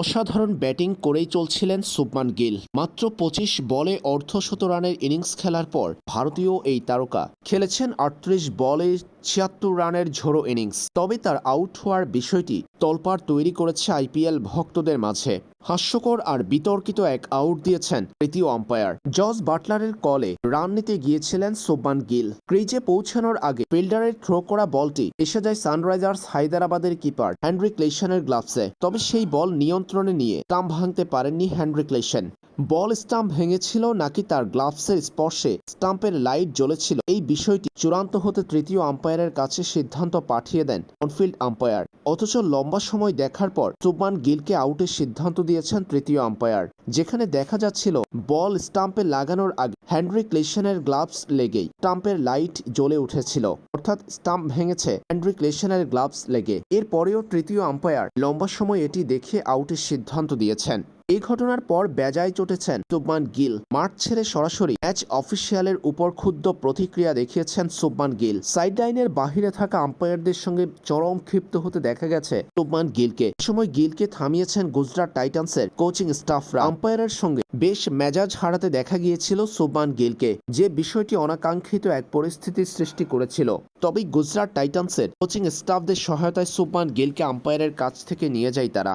অসাধারণ ব্যাটিং করেই চলছিলেন শুভমান গিল। মাত্র পঁচিশ বলে অর্ধশত রানের ইনিংস খেলার পর ভারতীয় এই তারকা খেলেছেন আটত্রিশ বলে ছিয়াত্তর রানের ঝোড়ো ইনিংস। তবে তার আউট হওয়ার বিষয়টি তলপাড় তৈরি করেছে আইপিএল ভক্তদের মাঝে। হাস্যকর আর বিতর্কিত এক আউট দিয়েছেন তৃতীয় আম্পায়ার। জস বাটলারের কলে রান নিতে গিয়েছিলেন সোবান গিল। ক্রিজে পৌঁছানোর আগে ফিল্ডারের থ্রো করা বলটি এসে যায় সানরাইজার্স হায়দ্রাবাদের কিপার হ্যান্ড্রিক লেশনের গ্লাভসে। তবে সেই বল নিয়ন্ত্রণে নিয়ে স্টাম্প ভাঙতে পারেননি হ্যান্ড্রিক লেশন বল স্টাম্প ভেঙেছিল নাকি তার গ্লাভসের স্পর্শে স্টাম্পের লাইট জ্বলেছিল? এই বিষয়টি চূড়ান্ত হতে তৃতীয় আম্পায়ারের কাছে সিদ্ধান্ত পাঠিয়ে দেন অনফিল্ড আম্পায়ার। অথচ লম্বা সময় দেখার পর সুবমান গিলকে আউটের সিদ্ধান্ত দিয়েছেন তৃতীয় আম্পায়ার, যেখানে দেখা যাচ্ছিল বল স্টাম্পে লাগানোর আগে হ্যান্ড্রিক লেশনের গ্লাভস লেগেই স্টাম্পের লাইট জ্বলে উঠেছিল। অর্থাৎ স্টাম্প ভেঙেছে অ্যান্ড্রিক লেশনের গ্লাভস লেগে। এরপরেও তৃতীয় আম্পায়ার লম্বা সময় এটি দেখে আউটের সিদ্ধান্ত দিয়েছেন। এই ঘটনার পর বেজায় চটেছেন সুবমান গিল। মাঠ ছেড়ে সরাসরি ম্যাচ অফিসিয়ালের উপর ক্ষুদ্র প্রতিক্রিয়া দেখিয়েছেন সুবমান গিল। সাইডলাইনের বাহিরে থাকা আম্পায়ারদের সঙ্গে চরম ক্ষিপ্ত হতে দেখা গেছে সুবমান গিলকে। সময় গিলকে থামিয়েছেন গুজরাট টাইটান্সের কোচিং স্টাফরা। আম্পায়ারের সঙ্গে বেশ মেজাজ হারাতে দেখা গিয়েছিল সুবমান গিলকে, যে বিষয়টি অনাকাঙ্ক্ষিত এক পরিস্থিতির সৃষ্টি করেছিল। তবে গুজরাট টাইটান্সের কোচিং স্টাফদের সহায়তায় সুবমান গিলকে আম্পায়ারের কাছ থেকে নিয়ে যায় তারা।